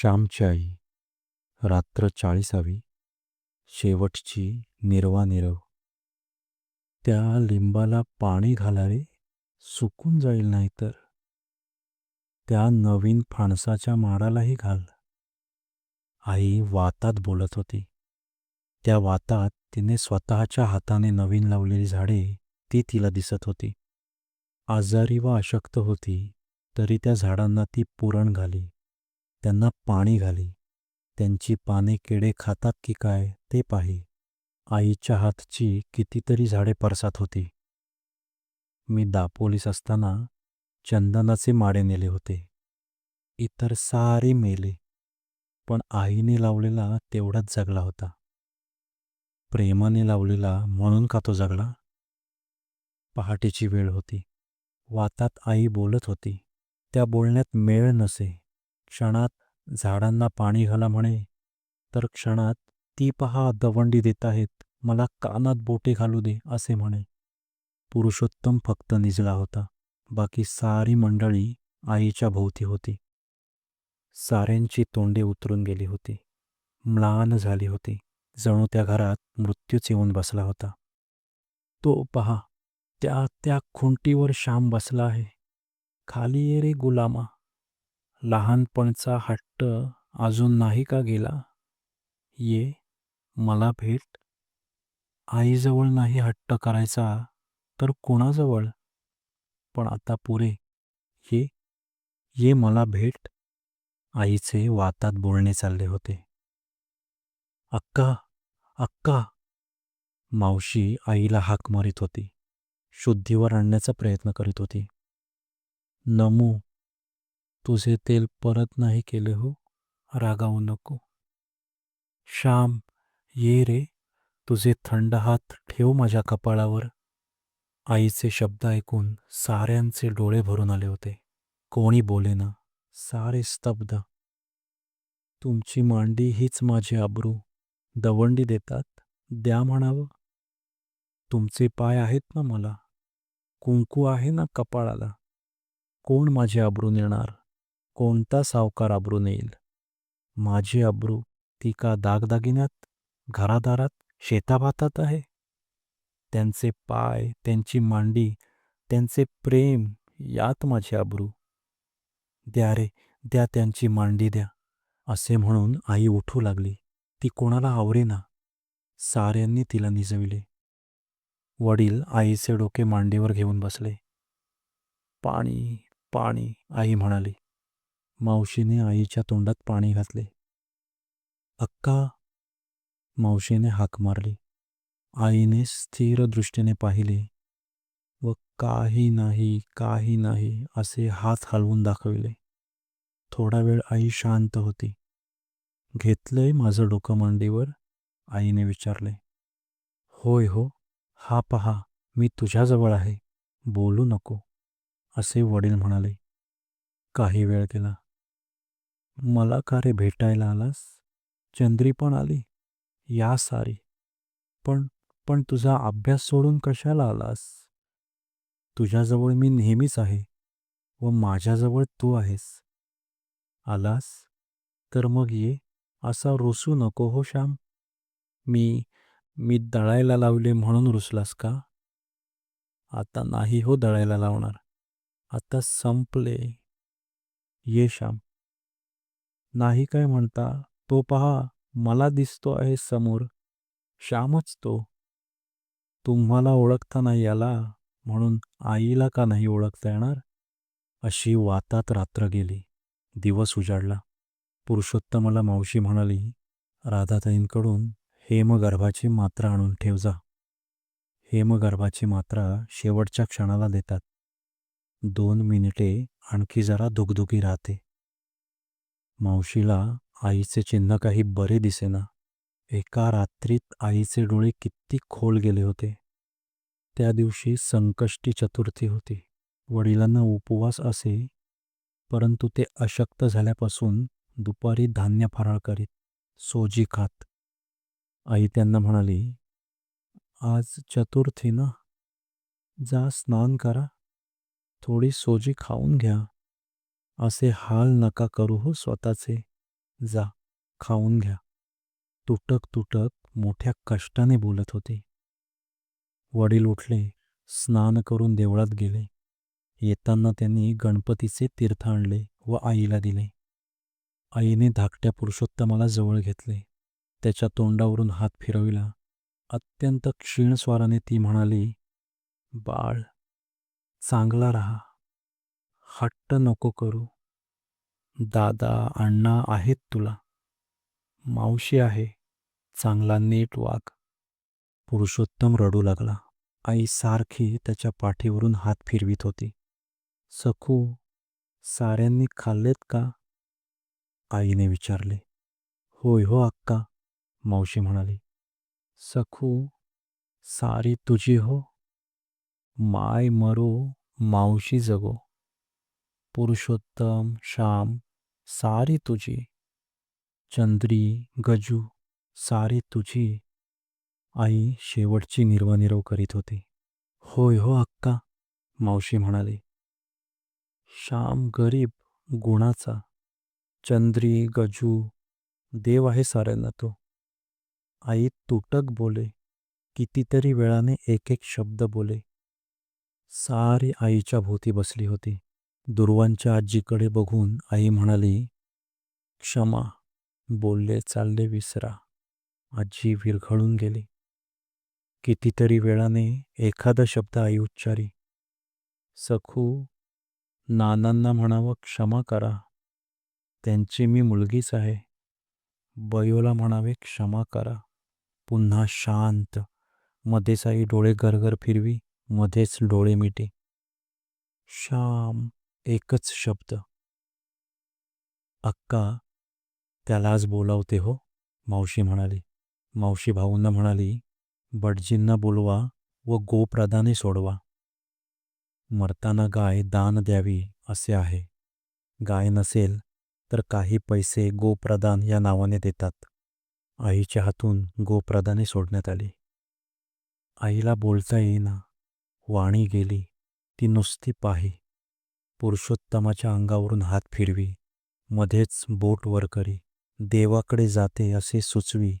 श्यामची आई रात्र चाळीसावी शेवटची निर्वा निरव. त्या लिंबाला पाणी घाला रे सुकून जाईल नाहीतर. त्या नवीन फाणसाच्या माडालाही घाल. आई वातात बोलत होती. त्या वातात तिने स्वतःच्या हाताने नवीन लावलेली झाडे ती तिला दिसत होती. आजारी व अशक्त होती तरी त्या झाडांना ती पुरण घाली. त्यांना पाणी घाली. त्यांची पाने किडे खातात की काय ते पाही. आईच्या हातची कितीतरी झाडे परसात होती. मी दापोलीस असताना चंदनाचे माडे नेले होते. इतर सारे मेले. पण आईने लावलेला तेवढाच जगला होता. प्रेमाने लावलेला म्हणून का तो जगला? पहाटेची वेळ होती. वातात आई बोलत होती. त्या बोलण्यात मेळ नसे. क्षणात झाडांना पाणी घाला म्हणे. तर क्षणात ती पहा दवंडी देत आहेत. मला कानात बोटे घालू दे असे म्हणे. पुरुषोत्तम फक्त निजला होता. बाकी सारी मंडळी आईच्या भोवती होती. साऱ्यांची तोंडे उतरून गेली होती. म्लान झाली होती. जणू त्या घरात मृत्यूच येऊन बसला होता. तो पहा त्या त्या खुंटीवर श्याम बसला आहे. खाली ये रे गुलामा. लहानपणचा हट्ट अजून नाही का गेला? ये मला भेट. आईजवळ नाही हट्ट करायचा तर कोणाजवळ? पण आता पुरे. ये ये मला भेट. आईचे वातात बोलणे चालले होते. अक्का अक्का. मावशी आईला हाक मारित होती. शुद्धीवर आणण्याचा प्रयत्न करीत होती. नमू तुझे तेल परत नाही केले हो रागावू नको. श्याम ये रे तुझे थंड हात ठेव माझ्या कपाळावर. आईचे शब्द ऐकून साऱ्यांचे डोळे भरून आले होते. कोणी बोलेना सारे स्तब्ध. तुमची मांडी हीच माझी आबरू. दवंडी देतात द्या म्हणावं. तुमचे पाय आहेत ना मला. कुंकू आहे ना कपाळाला. कोण माझी आबरू नेणार? कोणता सावकार आबरू नेईल? माझी अब्रू ती का दागदागिन्यात घरादारात शेताभातात आहे? त्यांचे पाय त्यांची मांडी त्यांचे प्रेम यात माझे अब्रू. द्या रे द्या त्यांची मांडी द्या असे म्हणून आई उठू लागली. ती कोणाला आवरेना? साऱ्यांनी तिला निजविले. वडील आईचे डोके मांडीवर घेऊन बसले. पाणी पाणी आई म्हणाली. मावशीने आईच्या तोंडात पाणी घातले. अक्का! मावशीने हाक मारली. आईने स्थिर दृष्टीने पाहिले. व काही नाही काही नाही असे हात हलवून दाखविले. थोडा वेळ आई शांत होती. घेतलंय माझं डोकं मांडीवर? आईने विचारले. होय हो हा पहा मी तुझ्याजवळ आहे. बोलू नको असे वडील म्हणाले. काही वेळ गेला मला का रे भेटायला आलास? चंद्री पण आली. या सारी. पण पण तुझा अभ्यास सोडून कशाला आलास? तुझ्याजवळ मी नेहमीच आहे व माझ्याजवळ तू आहेस. आलास? तर मग ये. असा रुसू नको हो श्याम. मी मी दळायला लावले म्हणून रुसलास का? आता नाही हो दळायला लावणार. आता संपले. ये श्याम. नाही काय म्हणता? तो पहा मला दिसतो आहे समोर. श्यामच तो. तुम्हाला ओळखता नाही आला म्हणून आईला का नाही ओळखता येणार? अशी वातात रात्र गेली. दिवस उजाडला. पुरुषोत्तमाला मावशी म्हणाली राधाताईंकडून हेमगर्भाची मात्रा आणून ठेव जा. हेमगर्भाची मात्रा शेवटच्या क्षणाला देतात. दोन मिनिटे आणखी जरा दुगदुगी राहते. मावशीला आईचे चिन्ह काही बरे दिसेना. एका रात्रीत आईचे डोळे किती खोल गेले होते. त्या दिवशी संकष्टी चतुर्थी होती. वडिलांना उपवास असे परंतु ते अशक्त झाल्यापासून दुपारी धान्य फराळ करीत सोजी खात. आई त्यांना म्हणाली आज चतुर्थी ना? जा स्नान करा. थोडी सोजी खाऊन घ्या. असे हाल नका करू हो स्वतःचे. जा खाऊन घ्या. तुटक तुटक मोठ्या कष्टाने बोलत होते. वडील उठले स्नान करून देवळात गेले. येताना त्यांनी गणपतीचे तीर्थ आणले व आईला दिले. आईने धाकट्या पुरुषोत्तमाला जवळ घेतले. त्याच्या तोंडावरून हात फिरविला. अत्यंत क्षीण स्वराने ती म्हणाली बाळ चांगला राहा. हट्ट नको करू. दादा अण्णा आहेत तुला. मावशी आहे. चांगला नीट वाग पुरुषोत्तम रडू लागला. आई सारखी त्याच्या पाठीवरून हात फिरवीत होती. सखू साऱ्यांनी खाल्लेत का? आईने विचारले. होय हो अक्का मावशी म्हणाली. सखू सारी तुझी हो. माय मरो मावशी जगो. पुरुषोत्तम श्याम सारी तुझी। चंद्री गजू सारी तुझी। आई शेवटची निर्वनिरव करीत होती. होय हो अक्का मावशी म्हणाली. श्याम गरीब गुणाचा. चंद्री गजू देव आहे साऱ्यांना तो. आई तुटक बोले कितीतरी वेळाने एक एक शब्द बोले. सारी आईच्या भोवती बसली होती. दुर्वांच्या आजीकडे बघून आई म्हणाली क्षमा बोलले चालले विसरा. आजी विरघळून गेली. कितीतरी वेळाने एखादा शब्द आई उच्चारी सखू नानांना म्हणावं क्षमा करा. त्यांची मी मुलगीच आहे. बयोला म्हणावे क्षमा करा. पुन्हा शांत. मध्येच आई डोळे घरघर फिरवी मध्येच डोळे मिटे. श्याम एकच शब्द. अक्का त्याला आज बोलावते हो मावशी म्हणाली. मावशी भाऊंना म्हणाली बडजींना बोलवा व गोप्रदाने सोडवा. मरताना गाय दान द्यावी असे आहे. गाय नसेल तर काही पैसे गोप्रदान या नावाने देतात. आईच्या हातून गोप्रदाने सोडण्यात आली. आईला बोलता येईना. वाणी गेली. ती नुसती पाही. पुरुषोत्तमाच्या अंगावरून हात फिरवी मध्येच बोट वर करी देवाकडे जाते असे सुचवी.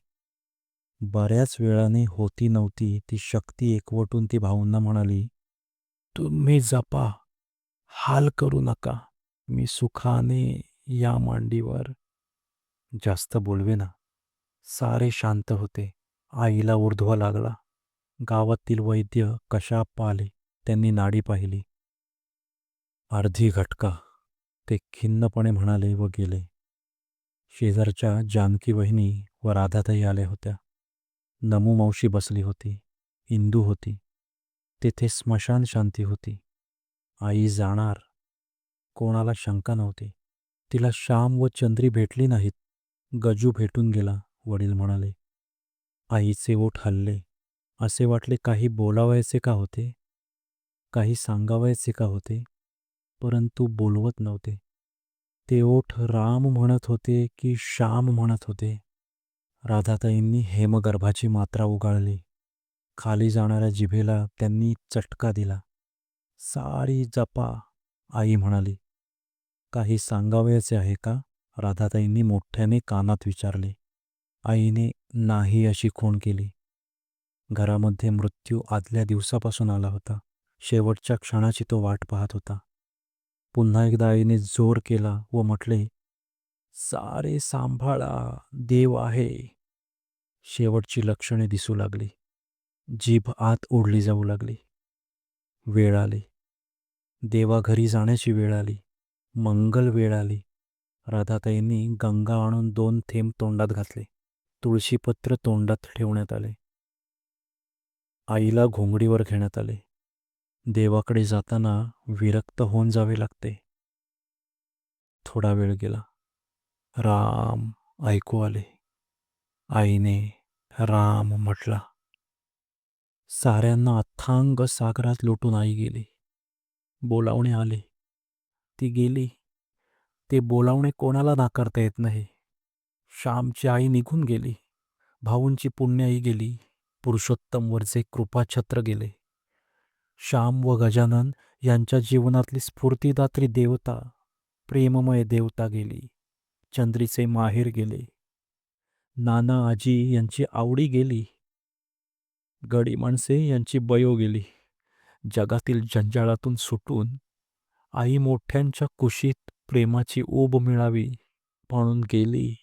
बऱ्याच वेळाने होती नव्हती ती शक्ती एकवटून ती भाऊंना म्हणाली तुम्ही जपा हाल करू नका मी सुखाने या मांडीवर. जास्त बोलवे ना सारे शांत होते आईला ऊर्ध्व लागला गावातील वैद्य कशा पाले त्यांनी नाडी पाहिली अर्धी घटका ते खिन्नपणे म्हणाले व गेले. शेजारच्या जानकी वहिनी व राधाताई आल्या होत्या. नमू मावशी बसली होती इंदू होती. तेथे स्मशान शांती होती. आई जाणार. कोणाला शंका नव्हती. तिला श्याम व चंद्री भेटली नाहीत. गजू भेटून गेला वडील म्हणाले. आईचे ओठ हल्ले. असे वाटले काही बोलावायचे का होते? काही सांगावायचे का होते? परंतु बोलवत नव्हते. ते ओठ राम म्हणत होते की श्याम म्हणत होते. राधाताईंनी हेमगर्भाची मात्रा उगाळली. खाली जाणाऱ्या जिभेला त्यांनी चटका दिला. सारी जपा आई म्हणाली. काही सांगावयाचे आहे का? राधाताईंनी मोठ्याने कानात विचारले. आईने नाही अशी खूण केली. घरामध्ये मृत्यू आदल्या दिवसापासून आला होता. शेवटच्या क्षणाची तो वाट पाहत होता. पुन्हा एकदा आईने जोर केला व म्हटले सारे सांभाळा देव आहे. शेवटची लक्षणे दिसू लागली. जीभ आत ओढली जाऊ लागली. वेळ आली. देवा घरी जाण्याची वेळ आली. मंगल वेळ आली. राधाताईंनी गंगा आणून दोन थेंब तोंडात घातले. तुळशीपत्र तोंडात ठेवण्यात आले. आईला घोंगडीवर घेण्यात आले. देवाकडे जाताना विरक्त होऊन जावे लागते. थोडा वेळ गेला. राम ऐकू आले. आईने राम म्हटला साऱ्यांना अथांग सागरात लोटून आई गेली. बोलावणे आले. ती गेली. ते बोलावणे कोणाला नाकारता येत नाही. श्यामची आई निघून गेली. भाऊंची पुण्याई गेली. पुरुषोत्तमवरचे कृपाछत्र गेले. श्याम व गजानन यांच्या जीवनातली स्फूर्तिदात्री देवता प्रेममय देवता गेली. चंद्रीचे माहेर गेले. नाना आजी यांची आवडी गेली. गडी माणसे यांची बयो गेली. जगातील जंजाळातून सुटून आई मोठ्यांच्या कुशीत प्रेमाची ओब मिळावी म्हणून गेली.